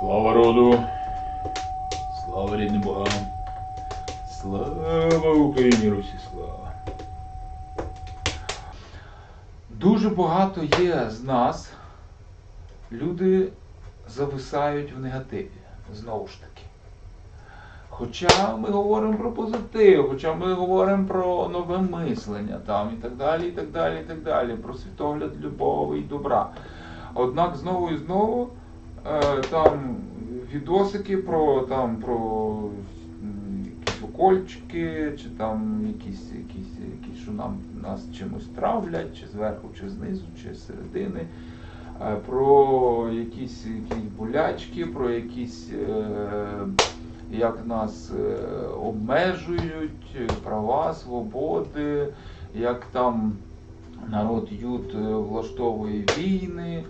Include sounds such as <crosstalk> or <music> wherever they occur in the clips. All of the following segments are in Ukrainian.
Слава роду! Слава рідним богам! Слава Україні, Русі, слава! Дуже багато є з нас. Люди зависають в негативі. Знову ж таки. Хоча ми говоримо про позитив, хоча ми говоримо про нове мислення там і так далі, і так далі, і так далі, про світогляд любові і добра. Однак знову і знову там відосики про там про якісь укольчики, чи там якісь, якісь, якісь що нам нас чимось травлять, чи зверху, чи знизу, чи з середини. е, Про якісь, якісь болячки, про якісь е, як нас е, обмежують, е, права, свободи, як там народ ют е, влаштовує війни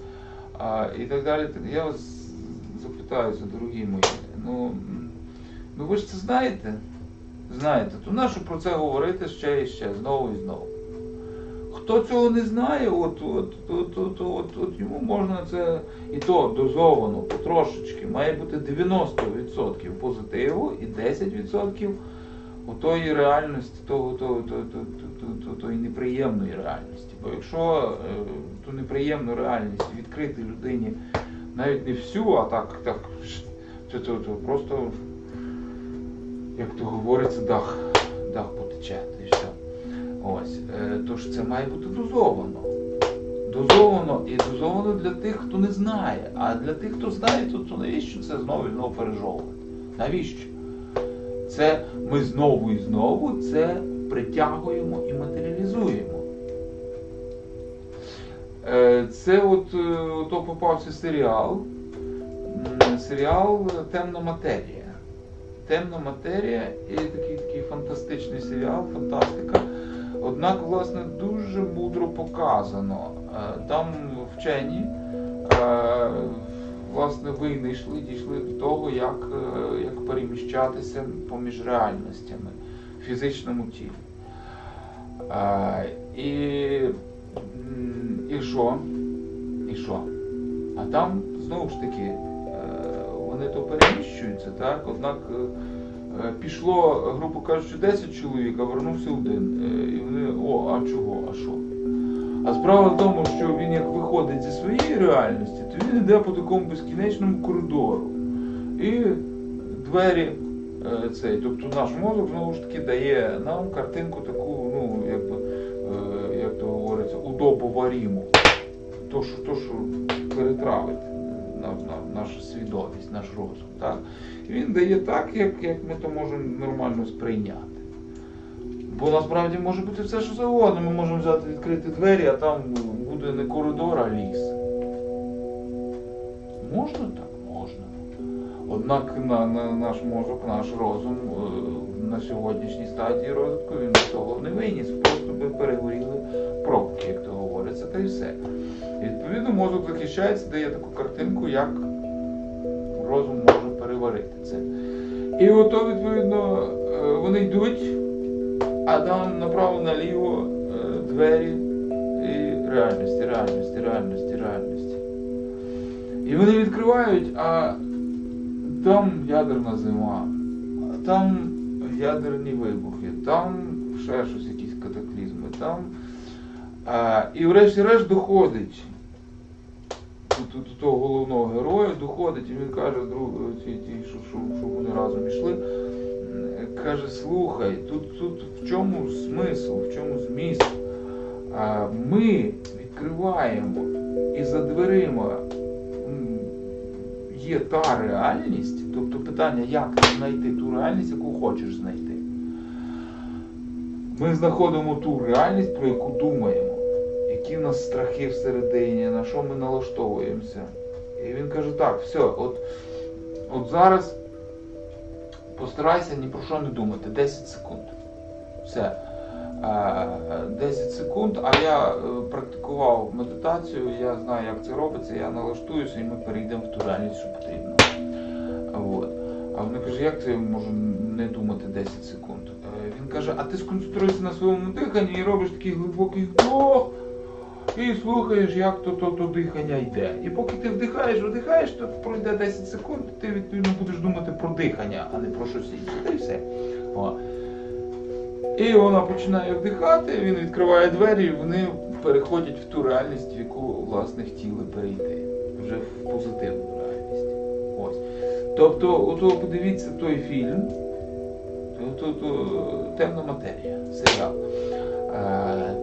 а, і так далі. Я вас запитаюся, дорогі мої, ну, ну ви ж це знаєте? Знаєте, то нащо про це говорити ще і ще, знову і знову. Хто цього не знає, от, от, от, от, от, от йому можна це і то дозовано, потрошечки. Має бути 90% позитиву і 10% у тої реальності, того, того, того, того, того, тої неприємної реальності. Бо якщо е, ту неприємну реальність відкрити людині навіть не всю, а так, так то, то, то просто, як то говориться, дах, дах потече і все. Ось, е, тож це має бути дозовано. Дозовано і дозовано для тих, хто не знає. А для тих, хто знає, то, то навіщо це знову і знову пережовувати? Навіщо? Це ми знову і знову це притягуємо і матеріалізуємо. Е, Це от е, то попався серіал. Серіал Темна матерія. Темна матерія і такий такий фантастичний серіал, фантастика. Однак, власне, дуже мудро показано. Е, Там вчені власне винайшли, дійшли до того, як, як переміщатися поміж реальностями фізичному тілі. Е, І, і що? І що? А там знову ж таки е, вони то переміщуються, так? Однак е, е, пішло, грубо кажучи, 10 чоловік, а вернувся один. І вони, о, а чого, а що? А справа в тому, що він як виходить зі своєї реальності, то він йде по такому безкінечному коридору. І двері цей, тобто наш мозок знову ж таки дає нам картинку таку, ну, якби, е, як то говориться, удобоваріму. То, що, то, що перетравить на, на, нашу свідомість, наш розум. Так? Він дає так, як, як ми то можемо нормально сприйняти. Бо насправді може бути все, що завгодно. Ми можемо взяти відкрити двері, а там буде не коридор, а ліс. Можна так? Однак на, на наш мозок, наш розум е, на сьогоднішній стадії розвитку він до того не виніс. Просто би перегоріли пробки, як то говориться, та й все. І відповідно мозок захищається, дає таку картинку, як розум може переварити це. І ото, відповідно, е, вони йдуть, а там направо-наліво е, двері і реальності, реальності, реальності, реальності. І вони відкривають, а там ядерна зима, там ядерні вибухи, там ще щось, якісь катаклізми, там. А, і врешті-решт доходить до, того головного героя, доходить, і він каже, ті, ті, що, що, що вони разом йшли, каже, слухай, тут, тут в чому смисл, в чому зміст? А, ми відкриваємо і за дверима є та реальність, тобто питання, як знайти ту реальність, яку хочеш знайти. Ми знаходимо ту реальність, про яку думаємо, які в нас страхи всередині, на що ми налаштовуємося. І він каже, так, все, от, от зараз постарайся ні про що не думати, 10 секунд. Все. Е, 10 секунд, а я е, практикував медитацію, я знаю, як це робиться, я налаштуюся і ми перейдемо в ту реальність, що потрібно. От. А вони каже, як це я можу не думати 10 секунд? Е, Він каже, а ти сконцентруйся на своєму диханні і робиш такий глибокий вдох і слухаєш, як то, то, то дихання йде. І поки ти вдихаєш, вдихаєш, то пройде 10 секунд, ти відповідно будеш думати про дихання, а не про щось інше. Та й все. О. І вона починає вдихати, він відкриває двері, і вони переходять в ту реальність, в яку власне хотіли перейти. Вже в позитивну реальність. Ось. Тобто, ото подивіться той фільм, то темна матерія, серіал. Е,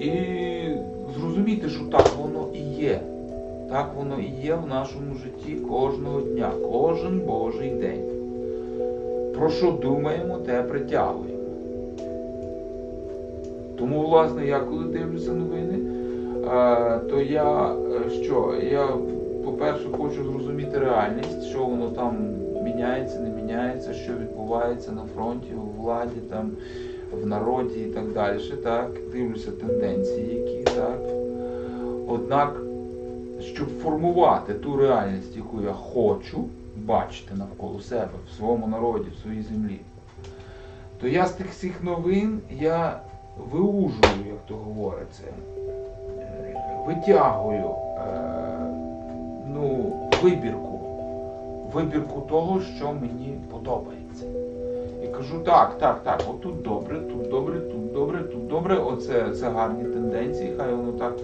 і зрозуміти, що так воно і є. Так воно і є в нашому житті кожного дня, кожен божий день. Про що думаємо, те притягуємо. Тому, власне, я коли дивлюся новини, то я е, що? Я, по-перше, хочу зрозуміти реальність, що воно там міняється, не міняється, що відбувається на фронті, у владі, там, в народі і так далі. Так? Дивлюся тенденції, які так. Однак, щоб формувати ту реальність, яку я хочу бачити навколо себе, в своєму народі, в своїй землі, то я з тих всіх новин я виужую, як то говориться, е, витягую е, ну, вибірку, вибірку того, що мені подобається. І кажу, так, так, так, отут добре, тут добре, тут добре, тут добре, оце це гарні тенденції, хай воно так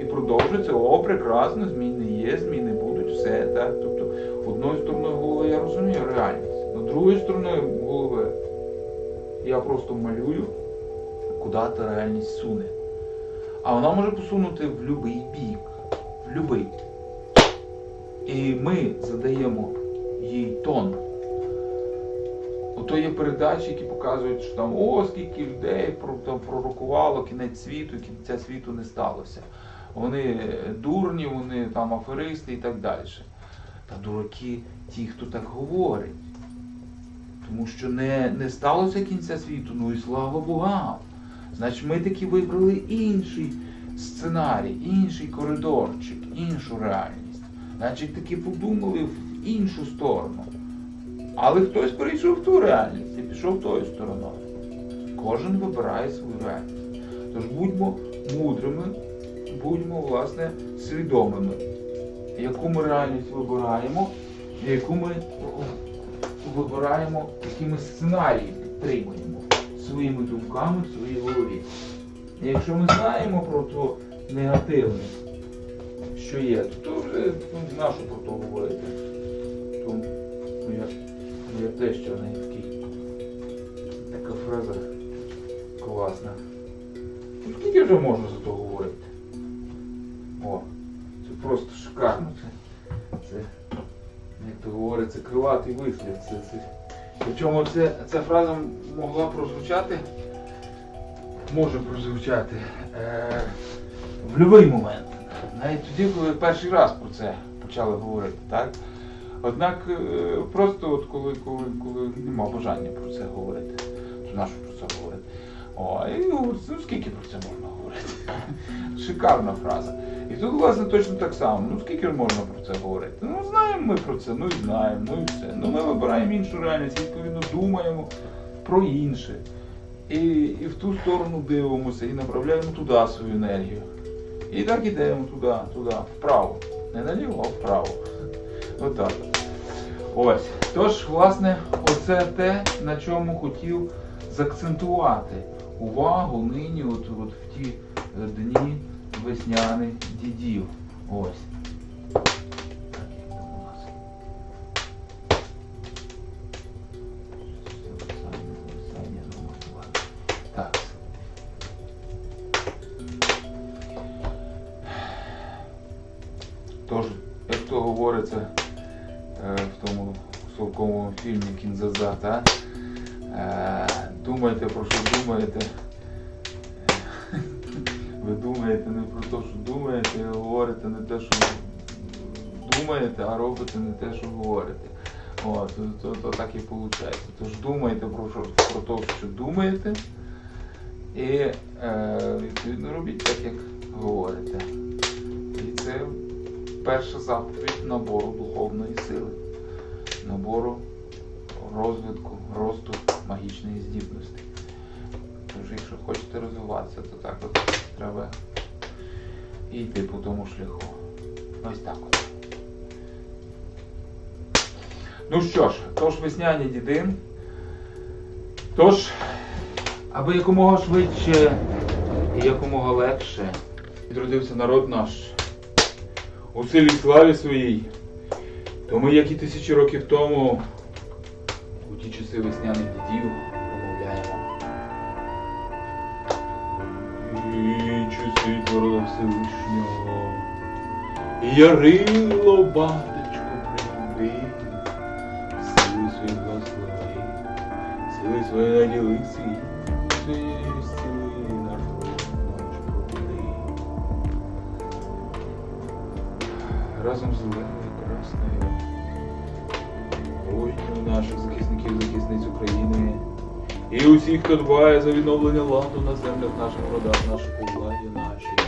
і продовжується. О, прекрасно, зміни є, зміни будуть, все так. Тобто, одною стороною голови я розумію реальність, а другою стороною голови я просто малюю, куди реальність суне. А вона може посунути в будь-який бік, в будь-який. І ми задаємо їй тон. Ото є передачі, які показують, що там о, скільки людей там пророкувало кінець світу, кінця світу не сталося. Вони дурні, вони там аферисти і так далі. Та дураки ті, хто так говорить. Тому що не, не сталося кінця світу, ну і слава Богам. Значить, ми таки вибрали інший сценарій, інший коридорчик, іншу реальність. Значить, таки подумали в іншу сторону. Але хтось перейшов в ту реальність і пішов тою стороною. Кожен вибирає свою реальність. Тож будьмо мудрими, будьмо, власне, свідомими, яку ми реальність вибираємо, яку ми вибираємо, які ми сценарії підтримуємо своїми думками в своїй голові. І якщо ми знаємо про то негативне, що є, то вже ну, нащо про то говорити. То моя, моя теща в неї такий, така фраза класна. Ну скільки вже можна за то говорити? О, це просто шикарно. Це, як то говориться, крилатий вислів. Це, це. Причому це, ця фраза могла прозвучати, може прозвучати е, в будь-який момент. Навіть тоді, коли перший раз про це почали говорити. так? Однак е, просто от коли, коли, коли нема бажання про це говорити, то нащо про це говорити? О, і ну скільки про це можна говорити? <laughs> Шикарна фраза. І тут, власне, точно так само. Ну скільки можна про це говорити? Ну знаємо ми про це, ну і знаємо, ну і все. Ну ми вибираємо іншу реальність, відповідно думаємо про інше. І, і в ту сторону дивимося, і направляємо туди свою енергію. І так ідемо туди, туди, вправо. Не наліво, а вправо. Отак. Ось. Тож, власне, оце те, на чому хотів заакцентувати увагу нині, от, от в ті е, дні весняних дідів. Ось. Тож, як то говориться е, в тому совковому фільмі Кінзаза? Е, думайте про що думаєте. Те, що думаєте, і говорите не те, що думаєте, а робите не те, що говорите. От, то, то, то так і виходить. Тож думайте про, що, про те, що думаєте, і е, відповідно робіть так, як говорите. І це перша заповідь набору духовної сили, набору розвитку, росту магічної здібності. Тож, якщо хочете розвиватися, то так от треба і йти по тому шляху. Ось так от. Ну що ж, тож весняні діди. Тож, аби якомога швидше і якомога легше відродився народ наш у силі славі своїй, то ми, як і тисячі років тому, у ті часи весняних дідів часи Всевишнього, ярило батечко прийди, сили свої благослови, сили свої наділи світ, зціли наш наш пробуди. Разом з зеленою красною воїнів наших захисників, захисниць України і усіх, хто дбає за відновлення ладу на землях наших родах, наших у владі нашій.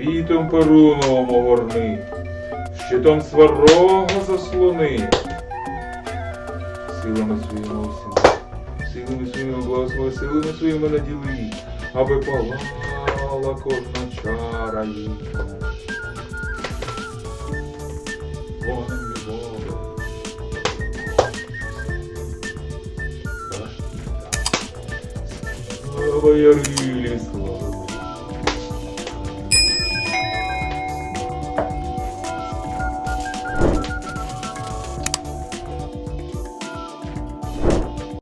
Світом перуновим огорни, щитом сварога заслони, силами своїми усіма, силами своїми благослови, силами своїми наділи, аби палала кожна чара їхня. Вогнем любові. Слава Ярилі.